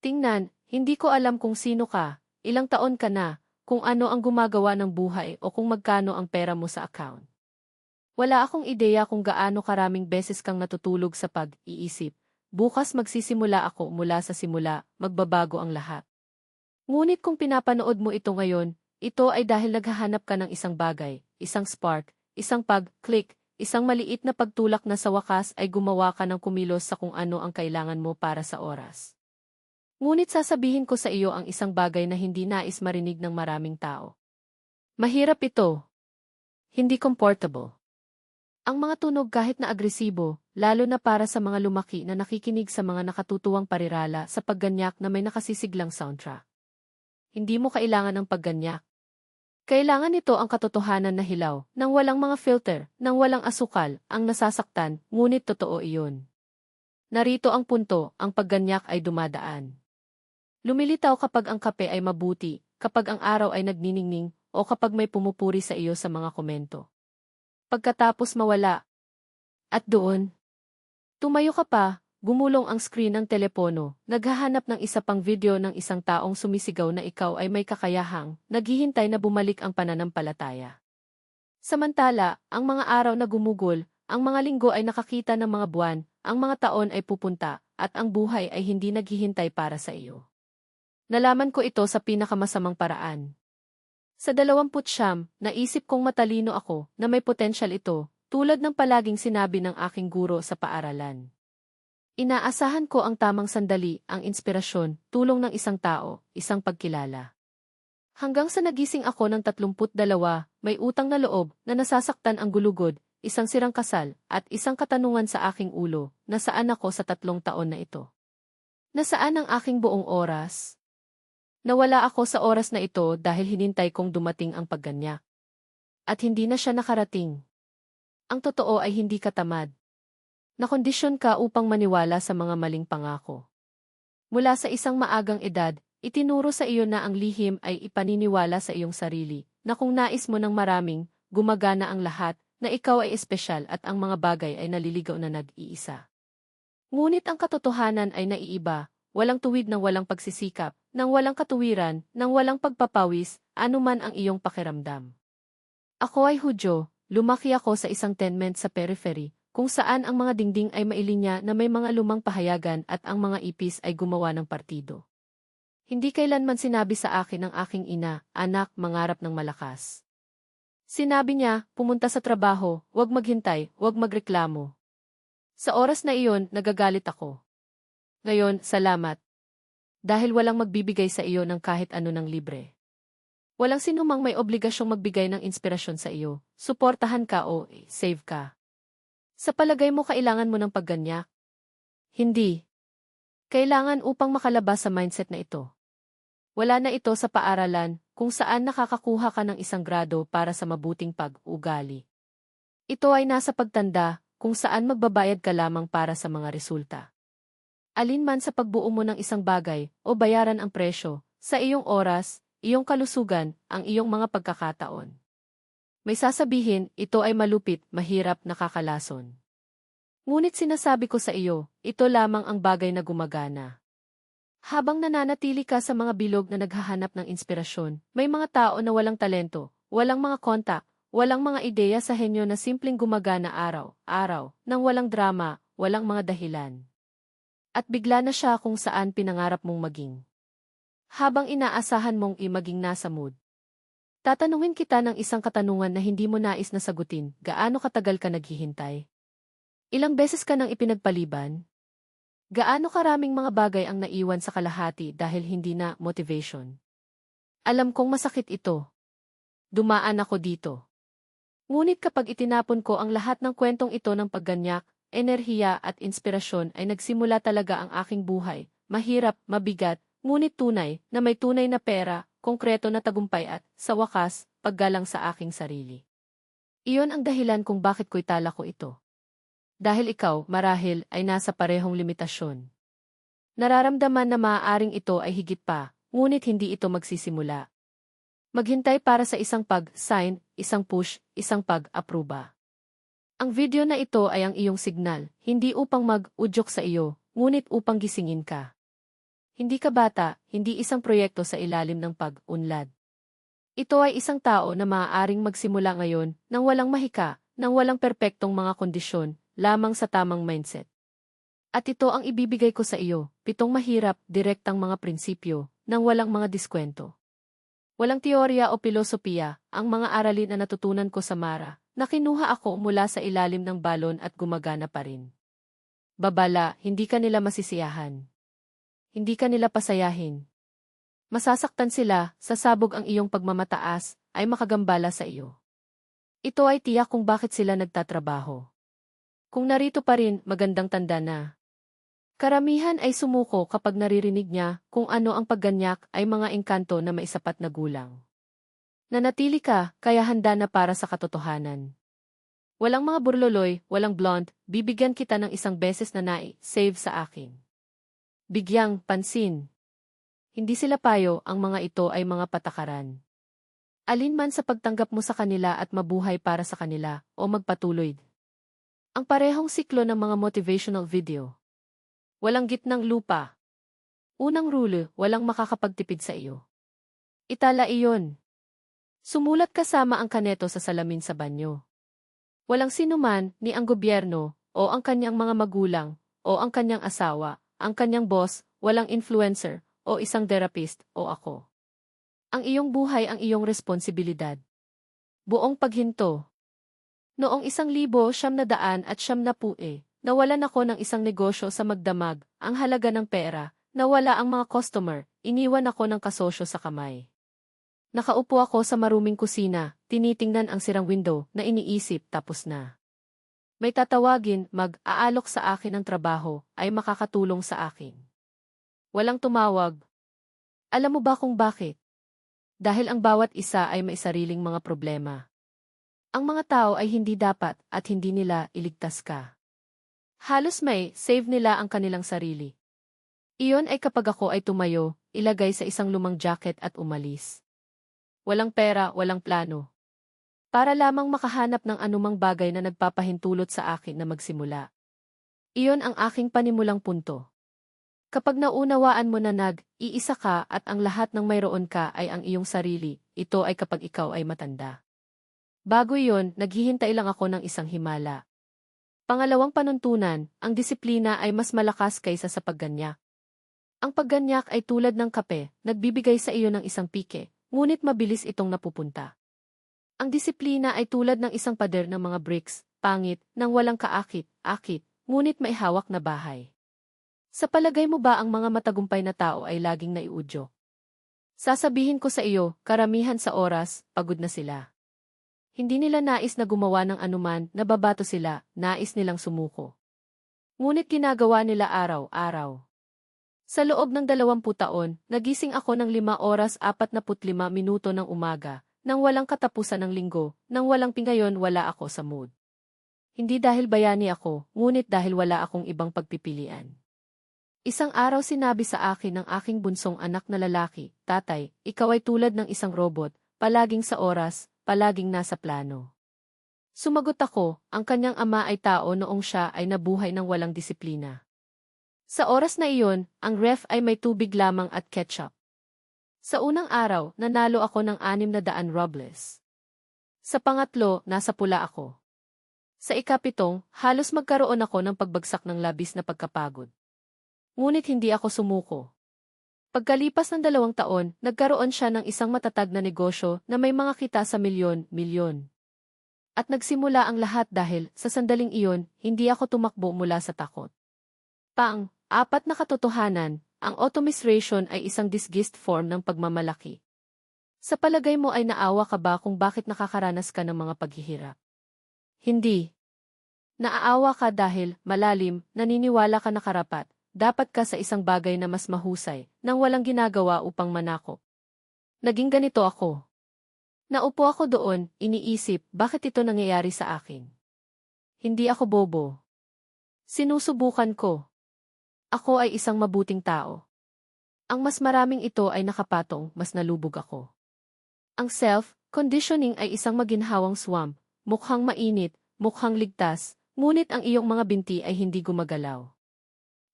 Tingnan, hindi ko alam kung sino ka, ilang taon ka na, kung ano ang gumagawa ng buhay o kung magkano ang pera mo sa account. Wala akong ideya kung gaano karaming beses kang natutulog sa pag-iisip. Bukas magsisimula ako mula sa simula, magbabago ang lahat. Ngunit kung pinapanood mo ito ngayon, ito ay dahil naghahanap ka ng isang bagay, isang spark, isang pag-click, isang maliit na pagtulak na sa wakas ay gumawa ka ng kumilos sa kung ano ang kailangan mo para sa oras. Ngunit sasabihin ko sa iyo ang isang bagay na hindi nais marinig ng maraming tao. Mahirap ito. Hindi comfortable. Ang mga tunog kahit na agresibo, lalo na para sa mga lumaki na nakikinig sa mga nakatutuwang parirala sa pagganyak na may nakasisiglang soundtrack. Hindi mo kailangan ng pagganyak. Kailangan nito ang katotohanan na hilaw, nang walang mga filter, nang walang asukal, ang nasasaktan, ngunit totoo iyon. Narito ang punto, ang pagganyak ay dumadaan. Lumilitaw kapag ang kape ay mabuti, kapag ang araw ay nagniningning, o kapag may pumupuri sa iyo sa mga komento. Pagkatapos mawala. At doon, tumayo ka pa, gumulong ang screen ng telepono, naghahanap ng isa pang video ng isang taong sumisigaw na ikaw ay may kakayahang, naghihintay na bumalik ang pananampalataya. Samantala, ang mga araw na gumugol, ang mga linggo ay nakakita ng mga buwan, ang mga taon ay pupunta, at ang buhay ay hindi naghihintay para sa iyo. Nalaman ko ito sa pinakamasamang paraan. Sa dalawamput siyam, naisip kong matalino ako na may potensyal ito, tulad ng palaging sinabi ng aking guro sa paaralan. Inaasahan ko ang tamang sandali, ang inspirasyon, tulong ng isang tao, isang pagkilala. Hanggang sa nagising ako ng tatlumput dalawa, may utang na loob na nasasaktan ang gulugod, isang sirang kasal, at isang katanungan sa aking ulo, nasaan ako sa tatlong taon na ito. Nasaan ang aking buong oras? Nawala ako sa oras na ito dahil hinintay kong dumating ang pagganyak. At hindi na siya nakarating. Ang totoo ay hindi katamad. Nakondisyon ka upang maniwala sa mga maling pangako. Mula sa isang maagang edad, itinuro sa iyo na ang lihim ay ipaniniwala sa iyong sarili, na kung nais mo ng maraming, gumagana ang lahat, na ikaw ay espesyal at ang mga bagay ay naliligaw na nag-iisa. Ngunit ang katotohanan ay naiiba, walang tuwid ng walang pagsisikap, nang walang katuwiran, nang walang pagpapawis, anuman ang iyong pakiramdam. Ako ay Hudyo, lumaki ako sa isang tenement sa periphery, kung saan ang mga dingding ay mailinya na may mga lumang pahayagan at ang mga ipis ay gumawa ng partido. Hindi kailanman sinabi sa akin ng aking ina, anak, mangarap ng malakas. Sinabi niya, pumunta sa trabaho, huwag maghintay, huwag magreklamo. Sa oras na iyon, nagagalit ako. Ngayon, salamat, dahil walang magbibigay sa iyo ng kahit ano ng libre. Walang sinumang may obligasyong magbigay ng inspirasyon sa iyo, suportahan ka o save ka. Sa palagay mo kailangan mo ng pagganyak? Hindi. Kailangan upang makalabas sa mindset na ito. Wala na ito sa paaralan kung saan nakakakuha ka ng isang grado para sa mabuting pag-ugali. Ito ay nasa pagtanda kung saan magbabayad ka lamang para sa mga resulta. Alinman sa pagbuo mo ng isang bagay o bayaran ang presyo, sa iyong oras, iyong kalusugan, ang iyong mga pagkakataon. May sasabihin, ito ay malupit, mahirap, nakakalason. Ngunit sinasabi ko sa iyo, ito lamang ang bagay na gumagana. Habang nananatili ka sa mga bilog na naghahanap ng inspirasyon, may mga tao na walang talento, walang mga kontak, walang mga ideya sa henyo na simpleng gumagana araw-araw, nang walang drama, walang mga dahilan. At bigla na siya kung saan pinangarap mong maging. Habang inaasahan mong imaging nasa mood. Tatanungin kita ng isang katanungan na hindi mo nais na sagutin, gaano katagal ka naghihintay? Ilang beses ka nang ipinagpaliban? Gaano karaming mga bagay ang naiwan sa kalahati dahil hindi na motivation? Alam kong masakit ito. Dumaan ako dito. Ngunit kapag itinapon ko ang lahat ng kwentong ito ng pagganyak, enerhiya at inspirasyon ay nagsimula talaga ang aking buhay, mahirap, mabigat, ngunit tunay, na may tunay na pera, konkreto na tagumpay at, sa wakas, paggalang sa aking sarili. Iyon ang dahilan kung bakit ko'y tala ko ito. Dahil ikaw, marahil, ay nasa parehong limitasyon. Nararamdaman na maaaring ito ay higit pa, ngunit hindi ito magsisimula. Maghintay para sa isang pag-sign, isang push, isang pag-aproba. Ang video na ito ay ang iyong signal, hindi upang mag-udyok sa iyo, ngunit upang gisingin ka. Hindi ka bata, hindi isang proyekto sa ilalim ng pag-unlad. Ito ay isang tao na maaaring magsimula ngayon nang walang mahika, nang walang perpektong mga kondisyon, lamang sa tamang mindset. At ito ang ibibigay ko sa iyo, pitong mahirap, direktang mga prinsipyo, nang walang mga diskwento. Walang teorya o pilosopiya, ang mga aralin na natutunan ko sa Mara, na kinuha ako mula sa ilalim ng balon at gumagana pa rin. Babala, hindi ka nila masisiyahan. Hindi ka nila pasayahin. Masasaktan sila, sasabog ang iyong pagmamataas, ay makagambala sa iyo. Ito ay tiyak kung bakit sila nagtatrabaho. Kung narito pa rin, magandang tanda na. Karamihan ay sumuko kapag naririnig niya kung ano ang pagganyak ay mga engkanto na maisapat na gulang. Nanatili ka, kaya handa na para sa katotohanan. Walang mga burloloy, walang blonde, bibigyan kita ng isang beses na nai, save sa akin. Bigyang, pansin. Hindi sila payo, ang mga ito ay mga patakaran. Alin man sa pagtanggap mo sa kanila at mabuhay para sa kanila, o magpatuloy. Ang parehong siklo ng mga motivational video. Walang gitnang lupa. Unang rule, walang makakapagtipid sa iyo. Itala iyon. Sumulat kasama ang kaneto sa salamin sa banyo. Walang sinuman, ni ang gobyerno, o ang kanyang mga magulang, o ang kanyang asawa, ang kanyang boss, walang influencer, o isang therapist, o ako. Ang iyong buhay ang iyong responsibilidad. Buong paghinto. Noong isang libo siyam na daan at siyam na pue, nawalan ako ng isang negosyo sa magdamag, ang halaga ng pera, nawala ang mga customer, iniwan ako ng kasosyo sa kamay. Nakaupo ako sa maruming kusina, tinitingnan ang sirang window na iniisip tapos na. May tatawagin, mag-aalok sa akin ng trabaho, ay makakatulong sa akin. Walang tumawag. Alam mo ba kung bakit? Dahil ang bawat isa ay may sariling mga problema. Ang mga tao ay hindi dapat at hindi nila iligtas ka. Halos may save nila ang kanilang sarili. Iyon ay kapag ako ay tumayo, ilagay sa isang lumang jacket at umalis. Walang pera, walang plano para lamang makahanap ng anumang bagay na nagpapahintulot sa akin na magsimula. Iyon ang aking panimulang punto. Kapag naunawaan mo na nag-iisa ka at ang lahat ng mayroon ka ay ang iyong sarili, ito ay kapag ikaw ay matanda. Bago iyon, naghihintay lang ako ng isang himala. Pangalawang panuntunan, ang disiplina ay mas malakas kaysa sa pagganyak. Ang pagganyak ay tulad ng kape, nagbibigay sa iyo ng isang pike, ngunit mabilis itong napupunta. Ang disiplina ay tulad ng isang pader ng mga bricks, pangit, nang walang kaakit, akit, ngunit may hawak na bahay. Sa palagay mo ba ang mga matagumpay na tao ay laging naiudyo? Sasabihin ko sa iyo, karamihan sa oras, pagod na sila. Hindi nila nais na gumawa ng anuman, nababato sila, nais nilang sumuko. Ngunit ginagawa nila araw-araw. Sa loob ng dalawamput taon, nagising ako ng lima oras apat na putlima minuto ng umaga, nang walang katapusan ng linggo, nang walang pingayon wala ako sa mood. Hindi dahil bayani ako, ngunit dahil wala akong ibang pagpipilian. Isang araw sinabi sa akin ng aking bunsong anak na lalaki, Tatay, ikaw ay tulad ng isang robot, palaging sa oras, palaging nasa plano. Sumagot ako, ang kanyang ama ay tao noong siya ay nabuhay ng walang disiplina. Sa oras na iyon, ang ref ay may tubig lamang at ketchup. Sa unang araw, nanalo ako ng anim na daan robles. Sa pangatlo, nasa pula ako. Sa ikapitong, halos magkaroon ako ng pagbagsak ng labis na pagkapagod. Ngunit hindi ako sumuko. Pagkalipas ng dalawang taon, nagkaroon siya ng isang matatag na negosyo na may mga kita sa milyon-milyon. At nagsimula ang lahat dahil, sa sandaling iyon, hindi ako tumakbo mula sa takot. Pang, apat na katotohanan, ang automistration ay isang disgist form ng pagmamalaki. Sa palagay mo ay naawa ka ba kung bakit nakakaranas ka ng mga paghihirap? Hindi. Naaawa ka dahil, malalim, naniniwala ka na karapat, dapat ka sa isang bagay na mas mahusay, nang walang ginagawa upang manako. Naging ganito ako. Naupo ako doon, iniisip, bakit ito nangyayari sa akin? Hindi ako bobo. Sinusubukan ko. Ako ay isang mabuting tao. Ang mas maraming ito ay nakapatong, mas nalubog ako. Ang self-conditioning ay isang maginhawang swamp, mukhang mainit, mukhang ligtas, ngunit ang iyong mga binti ay hindi gumagalaw.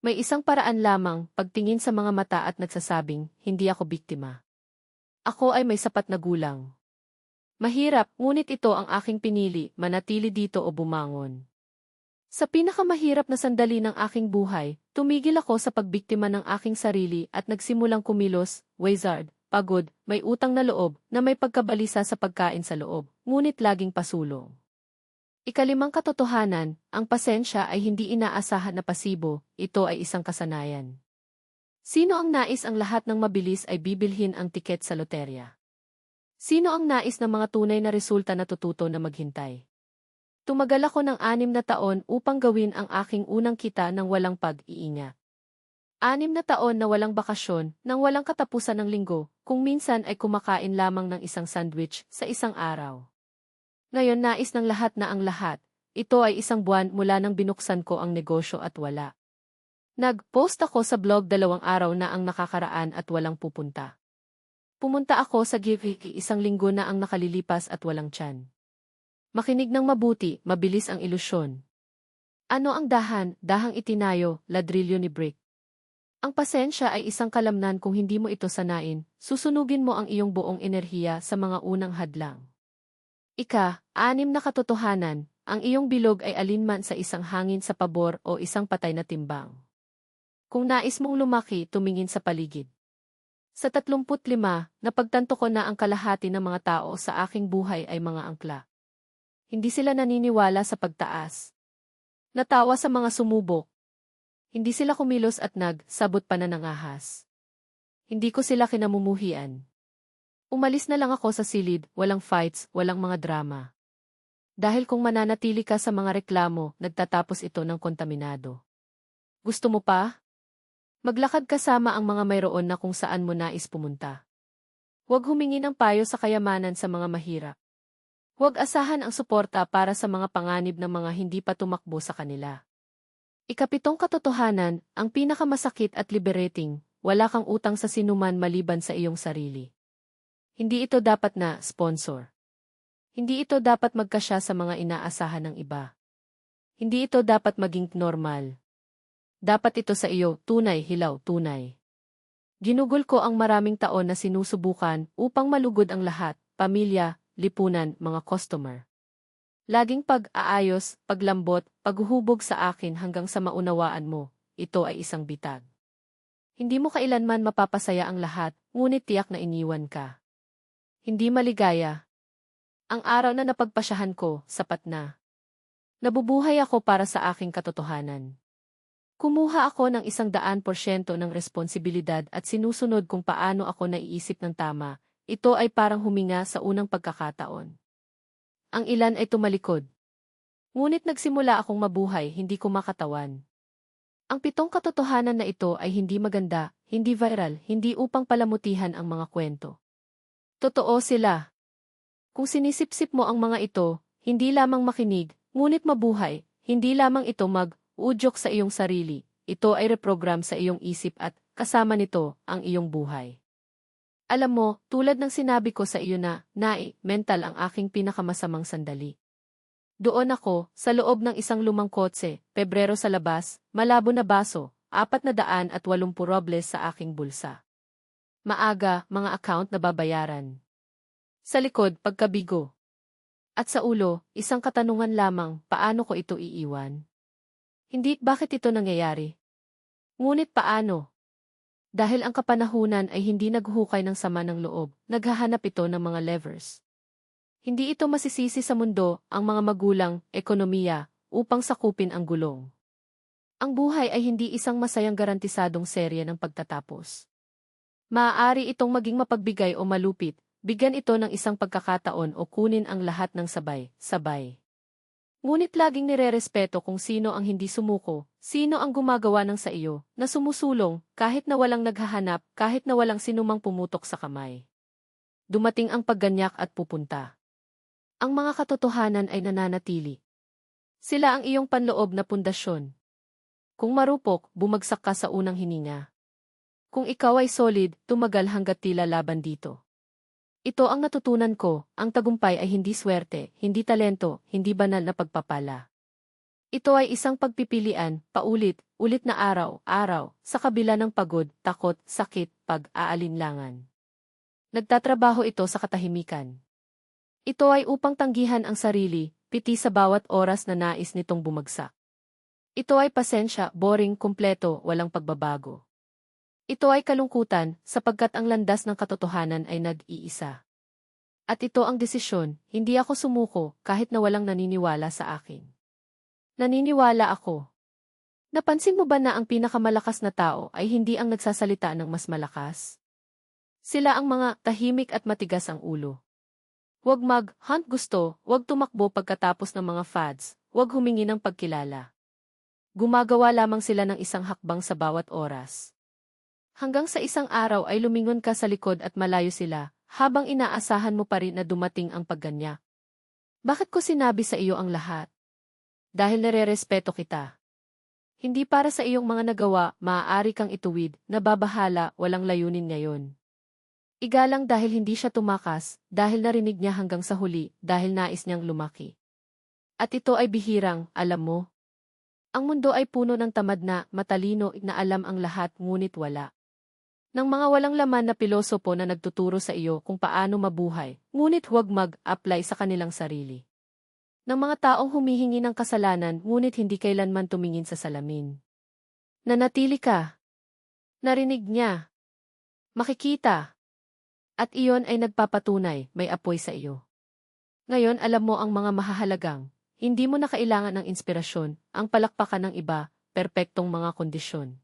May isang paraan lamang, pagtingin sa mga mata at nagsasabing, hindi ako biktima. Ako ay may sapat na gulang. Mahirap, ngunit ito ang aking pinili, manatili dito o bumangon. Sa pinakamahirap na sandali ng aking buhay, tumigil ako sa pagbiktima ng aking sarili at nagsimulang kumilos, wizard, pagod, may utang na loob, na may pagkabalisa sa pagkain sa loob, ngunit laging pasulong. Ikalimang katotohanan, ang pasensya ay hindi inaasahan na pasibo, ito ay isang kasanayan. Sino ang nais ang lahat ng mabilis ay bibilhin ang tiket sa loterya? Sino ang nais ng mga tunay na resulta na tututo na maghintay? Tumagal ako ng anim na taon upang gawin ang aking unang kita ng walang pag-iingat. Anim na taon na walang bakasyon, nang walang katapusan ng linggo, kung minsan ay kumakain lamang ng isang sandwich sa isang araw. Ngayon nais ng lahat na ang lahat, ito ay isang buwan mula nang binuksan ko ang negosyo at wala. Nag-post ako sa blog dalawang araw na ang nakakaraan at walang pupunta. Pumunta ako sa Giviki isang linggo na ang nakalilipas at walang tiyan. Makinig ng mabuti, mabilis ang ilusyon. Ano ang dahan, dahang itinayo, ladrilyo ni Brick? Ang pasensya ay isang kalamnan kung hindi mo ito sanain, susunugin mo ang iyong buong enerhiya sa mga unang hadlang. Ika, anim na katotohanan, ang iyong bilog ay alinman sa isang hangin sa pabor o isang patay na timbang. Kung nais mong lumaki, tumingin sa paligid. Sa 35, napagtanto ko na ang kalahati ng mga tao sa aking buhay ay mga angkla. Hindi sila naniniwala sa pagtaas. Natawa sa mga sumubok. Hindi sila kumilos at nag-sabot pa na nangahas. Hindi ko sila kinamumuhian. Umalis na lang ako sa silid, walang fights, walang mga drama. Dahil kung mananatili ka sa mga reklamo, nagtatapos ito ng kontaminado. Gusto mo pa? Maglakad kasama ang mga mayroon na kung saan mo nais pumunta. Huwag humingi ng payo sa kayamanan sa mga mahirap. Huwag asahan ang suporta para sa mga panganib ng mga hindi pa tumakbo sa kanila. Ikapitong katotohanan, ang pinakamasakit at liberating, wala kang utang sa sinuman maliban sa iyong sarili. Hindi ito dapat na sponsor. Hindi ito dapat magkasya sa mga inaasahan ng iba. Hindi ito dapat maging normal. Dapat ito sa iyo, tunay, hilaw, tunay. Ginugol ko ang maraming taon na sinusubukan upang malugod ang lahat, pamilya, lipunan, mga customer. Laging pag-aayos, paglambot, paghuhubog sa akin hanggang sa maunawaan mo, ito ay isang bitag. Hindi mo kailanman mapapasaya ang lahat, ngunit tiyak na iniwan ka. Hindi maligaya. Ang araw na napagpasyahan ko, sapat na. Nabubuhay ako para sa aking katotohanan. Kumuha ako ng isang daan porsyento ng responsibilidad at sinusunod kung paano ako naiisip ng tama, ito ay parang huminga sa unang pagkakataon. Ang ilan ay tumalikod. Ngunit nagsimula akong mabuhay, hindi ko makatawan. Ang pitong katotohanan na ito ay hindi maganda, hindi viral, hindi upang palamutihan ang mga kwento. Totoo sila. Kung sinisipsip mo ang mga ito, hindi lamang makinig, ngunit mabuhay, hindi lamang ito mag-udyok sa iyong sarili, ito ay reprogram sa iyong isip at, kasama nito, ang iyong buhay. Alam mo, tulad ng sinabi ko sa iyo na, nai, mental ang aking pinakamasamang sandali. Doon ako, sa loob ng isang lumang kotse, Pebrero sa labas, malabo na baso, apat na daan at walumpu robles sa aking bulsa. Maaga, mga account na babayaran. Sa likod, pagkabigo. At sa ulo, isang katanungan lamang, paano ko ito iiwan? Hindi, bakit ito nangyayari? Ngunit paano? Dahil ang kapanahunan ay hindi naghuhukay ng sama ng loob, naghahanap ito ng mga levers. Hindi ito masisisi sa mundo, ang mga magulang, ekonomiya, upang sakupin ang gulong. Ang buhay ay hindi isang masayang garantisadong serye ng pagtatapos. Maaari itong maging mapagbigay o malupit, bigyan ito ng isang pagkakataon o kunin ang lahat ng sabay, sabay. Ngunit laging nirerespeto kung sino ang hindi sumuko, sino ang gumagawa ng sa iyo, na sumusulong, kahit na walang naghahanap, kahit na walang sinumang pumutok sa kamay. Dumating ang pagganyak at pupunta. Ang mga katotohanan ay nananatili. Sila ang iyong panloob na pundasyon. Kung marupok, bumagsak ka sa unang hininga. Kung ikaw ay solid, tumagal hanggat tila laban dito. Ito ang natutunan ko, ang tagumpay ay hindi swerte, hindi talento, hindi banal na pagpapala. Ito ay isang pagpipilian, paulit, ulit na araw, araw, sa kabila ng pagod, takot, sakit, pag-aalinlangan. Nagtatrabaho ito sa katahimikan. Ito ay upang tanggihan ang sarili, piti sa bawat oras na nais nitong bumagsak. Ito ay pasensya, boring, kumpleto, walang pagbabago. Ito ay kalungkutan, sapagkat ang landas ng katotohanan ay nag-iisa. At ito ang desisyon, hindi ako sumuko kahit na walang naniniwala sa akin. Naniniwala ako. Napansin mo ba na ang pinakamalakas na tao ay hindi ang nagsasalita ng mas malakas? Sila ang mga tahimik at matigas ang ulo. Huwag mag-hunt gusto, huwag tumakbo pagkatapos ng mga fads, huwag humingi ng pagkilala. Gumagawa lamang sila ng isang hakbang sa bawat oras. Hanggang sa isang araw ay lumingon ka sa likod at malayo sila, habang inaasahan mo pa rin na dumating ang pagganyak. Bakit ko sinabi sa iyo ang lahat? Dahil nare-respeto kita. Hindi para sa iyong mga nagawa, maaari kang ituwid, nababahala, walang layunin ngayon. Igalang dahil hindi siya tumakas, dahil narinig niya hanggang sa huli, dahil nais niyang lumaki. At ito ay bihirang, alam mo. Ang mundo ay puno ng tamad na, matalino, na alam ang lahat ngunit wala ng mga walang laman na pilosopo na nagtuturo sa iyo kung paano mabuhay, ngunit huwag mag-apply sa kanilang sarili. Ng mga taong humihingi ng kasalanan ngunit hindi kailanman tumingin sa salamin. Nanatili ka. Narinig niya. Makikita. At iyon ay nagpapatunay, may apoy sa iyo. Ngayon alam mo ang mga mahahalagang, hindi mo na kailangan ng inspirasyon, ang palakpakan ng iba, perpektong mga kondisyon.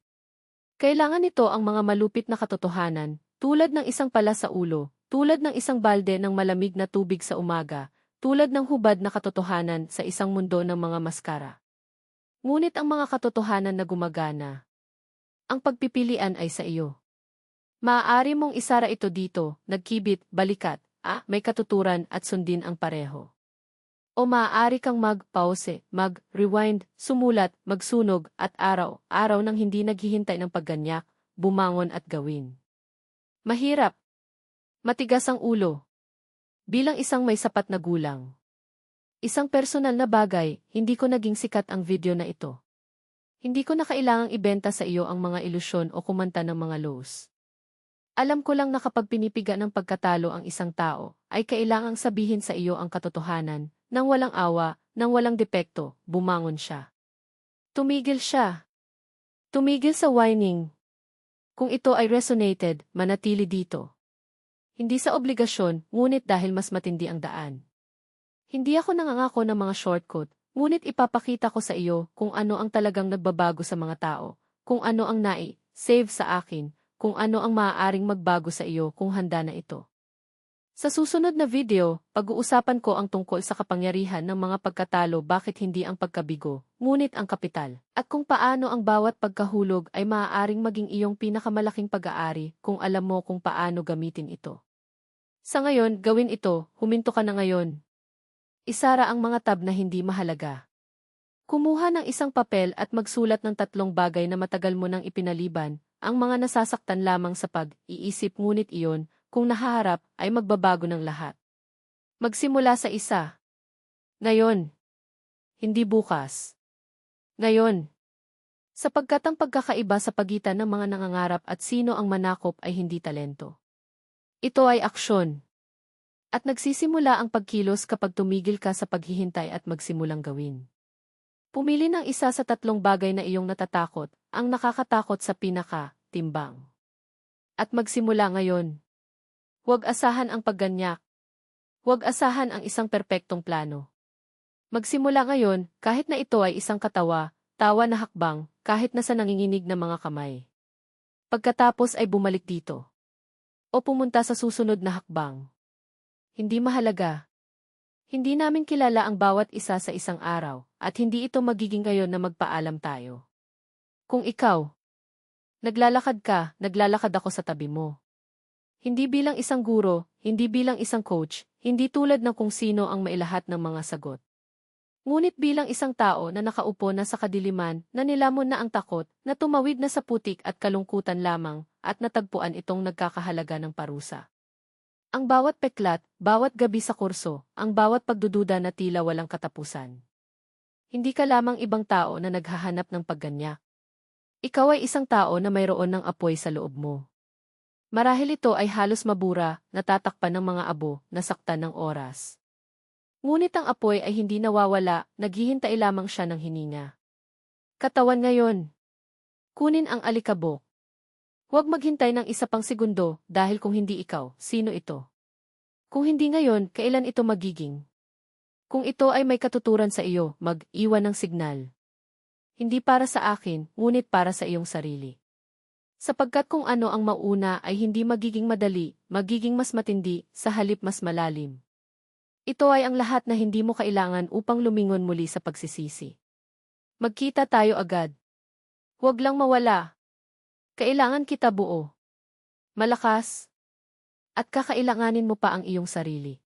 Kailangan nito ang mga malupit na katotohanan, tulad ng isang pala sa ulo, tulad ng isang balde ng malamig na tubig sa umaga, tulad ng hubad na katotohanan sa isang mundo ng mga maskara. Ngunit ang mga katotohanan na gumagana, ang pagpipilian ay sa iyo. Maaari mong isara ito dito, nagkibit, balikat, ah, may katuturan at sundin ang pareho. O maaari kang mag-pause, mag-rewind, sumulat, magsunog, at araw-araw nang hindi naghihintay ng pagganyak, bumangon at gawin. Mahirap. Matigas ang ulo. Bilang isang may sapat na gulang. Isang personal na bagay, hindi ko naging sikat ang video na ito. Hindi ko na kailangang ibenta sa iyo ang mga ilusyon o kumanta ng mga lows. Alam ko lang na kapag pinipiga ng pagkatalo ang isang tao, ay kailangang sabihin sa iyo ang katotohanan, nang walang awa, nang walang depekto, bumangon siya. Tumigil siya. Tumigil sa whining. Kung ito ay resonated, manatili dito. Hindi sa obligasyon, ngunit dahil mas matindi ang daan. Hindi ako nangangako ng mga shortcut, ngunit ipapakita ko sa iyo kung ano ang talagang nagbabago sa mga tao, kung ano ang nai-save sa akin, kung ano ang maaaring magbago sa iyo kung handa na ito. Sa susunod na video, pag-uusapan ko ang tungkol sa kapangyarihan ng mga pagkatalo bakit hindi ang pagkabigo, ngunit ang kapital, at kung paano ang bawat pagkahulog ay maaaring maging iyong pinakamalaking pag-aari kung alam mo kung paano gamitin ito. Sa ngayon, gawin ito, huminto ka na ngayon. Isara ang mga tab na hindi mahalaga. Kumuha ng isang papel at magsulat ng tatlong bagay na matagal mo nang ipinaliban, ang mga nasasaktan lamang sa pag-iisip ngunit iyon, kung nahaharap, ay magbabago ng lahat. Magsimula sa isa. Ngayon. Hindi bukas. Ngayon. Sapagkat ang pagkakaiba sa pagitan ng mga nangangarap at sino ang manakop ay hindi talento. Ito ay aksyon. At nagsisimula ang pagkilos kapag tumigil ka sa paghihintay at magsimulang gawin. Pumili ng isa sa tatlong bagay na iyong natatakot, ang nakakatakot sa pinaka, timbang. At magsimula ngayon. Huwag asahan ang pagganyak. Huwag asahan ang isang perpektong plano. Magsimula ngayon, kahit na ito ay isang katawa, tawa na hakbang, kahit na sa nanginginig na mga kamay. Pagkatapos ay bumalik dito. O pumunta sa susunod na hakbang. Hindi mahalaga. Hindi namin kilala ang bawat isa sa isang araw, at hindi ito magiging ngayon na magpaalam tayo. Kung ikaw, naglalakad ka, naglalakad ako sa tabi mo. Hindi bilang isang guro, hindi bilang isang coach, hindi tulad ng kung sino ang mailahat ng mga sagot. Ngunit bilang isang tao na nakaupo na sa kadiliman, na nilamon na ang takot, na tumawid na sa putik at kalungkutan lamang, at natagpuan itong nagkakahalaga ng parusa. Ang bawat peklat, bawat gabi sa kurso, ang bawat pagdududa na tila walang katapusan. Hindi ka lamang ibang tao na naghahanap ng pagganyak. Ikaw ay isang tao na mayroon ng apoy sa loob mo. Marahil ito ay halos mabura, natatakpan ng mga abo, nasaktan ng oras. Ngunit ang apoy ay hindi nawawala, naghihintay lamang siya ng hininga. Katawan ngayon. Kunin ang alikabok. Huwag maghintay ng isa pang segundo dahil kung hindi ikaw, sino ito? Kung hindi ngayon, kailan ito magiging? Kung ito ay may katuturan sa iyo, mag-iwan ng signal. Hindi para sa akin, ngunit para sa iyong sarili. Sapagkat kung ano ang mauna ay hindi magiging madali, magiging mas matindi, sa halip mas malalim. Ito ay ang lahat na hindi mo kailangan upang lumingon muli sa pagsisisi. Magkita tayo agad. Huwag lang mawala. Kailangan kita buo. Malakas. At kakailanganin mo pa ang iyong sarili.